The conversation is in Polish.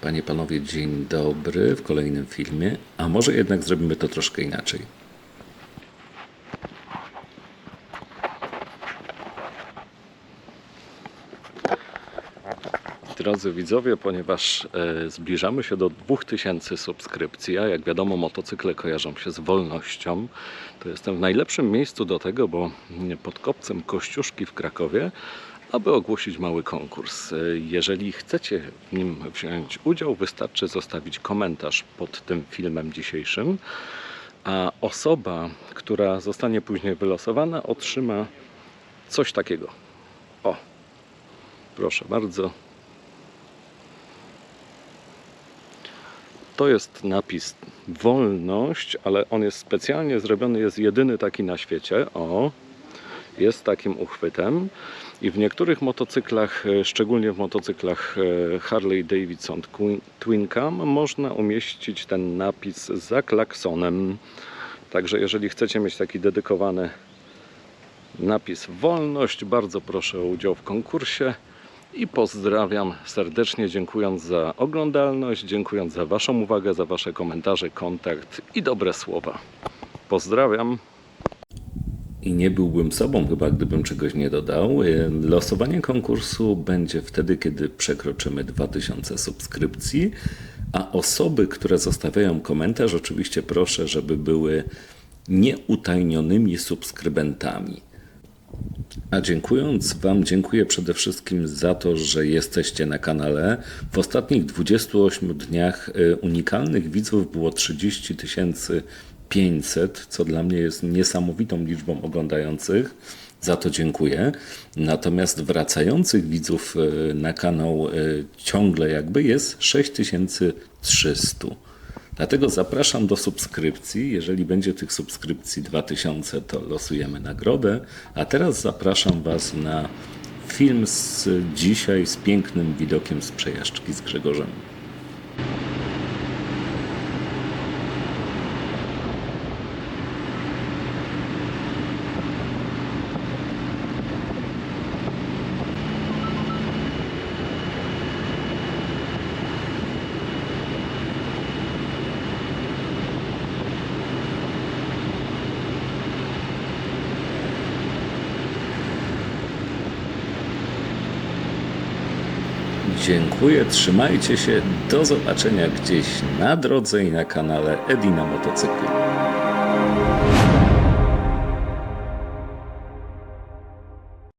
Panie, panowie, dzień dobry w kolejnym filmie. A może jednak zrobimy to troszkę inaczej. Drodzy widzowie, ponieważ e, zbliżamy się do 2000 subskrypcji, a jak wiadomo motocykle kojarzą się z wolnością, to jestem w najlepszym miejscu do tego, bo pod kopcem Kościuszki w Krakowie, aby ogłosić mały konkurs. E, Jeżeli chcecie w nim wziąć udział, wystarczy zostawić komentarz pod tym filmem dzisiejszym, a osoba, która zostanie później wylosowana, otrzyma coś takiego. O, proszę bardzo. To jest napis wolność, ale on jest specjalnie zrobiony, jest jedyny taki na świecie. O, jest takim uchwytem. I w niektórych motocyklach, e, szczególnie w motocyklach e, Harley Davidson Twin- Cam, można umieścić ten napis za klaksonem. Także jeżeli chcecie mieć taki dedykowany napis wolność, bardzo proszę o udział w konkursie. I pozdrawiam serdecznie, dziękując za oglądalność, dziękując za Waszą uwagę, za Wasze komentarze, kontakt i dobre słowa. Pozdrawiam. I nie byłbym sobą chyba, gdybym czegoś nie dodał. Y, Losowanie konkursu będzie wtedy, kiedy przekroczymy 2000 subskrypcji, a osoby, które zostawiają komentarz, oczywiście proszę, żeby były nieutajnionymi subskrybentami. A dziękując Wam, dziękuję przede wszystkim za to, że jesteście na kanale. W ostatnich 28 dniach y, unikalnych widzów było 30 500, co dla mnie jest niesamowitą liczbą oglądających. Za to dziękuję. Natomiast wracających widzów y, na kanał y, ciągle jakby jest 6300. Dlatego zapraszam do subskrypcji. Jeżeli będzie tych subskrypcji 2000, to losujemy nagrodę. A teraz zapraszam Was na film z dzisiaj z pięknym widokiem z przejażdżki z Grzegorzem. Dziękuję, trzymajcie się. Do zobaczenia gdzieś na drodze i na kanale Edina Motocykli.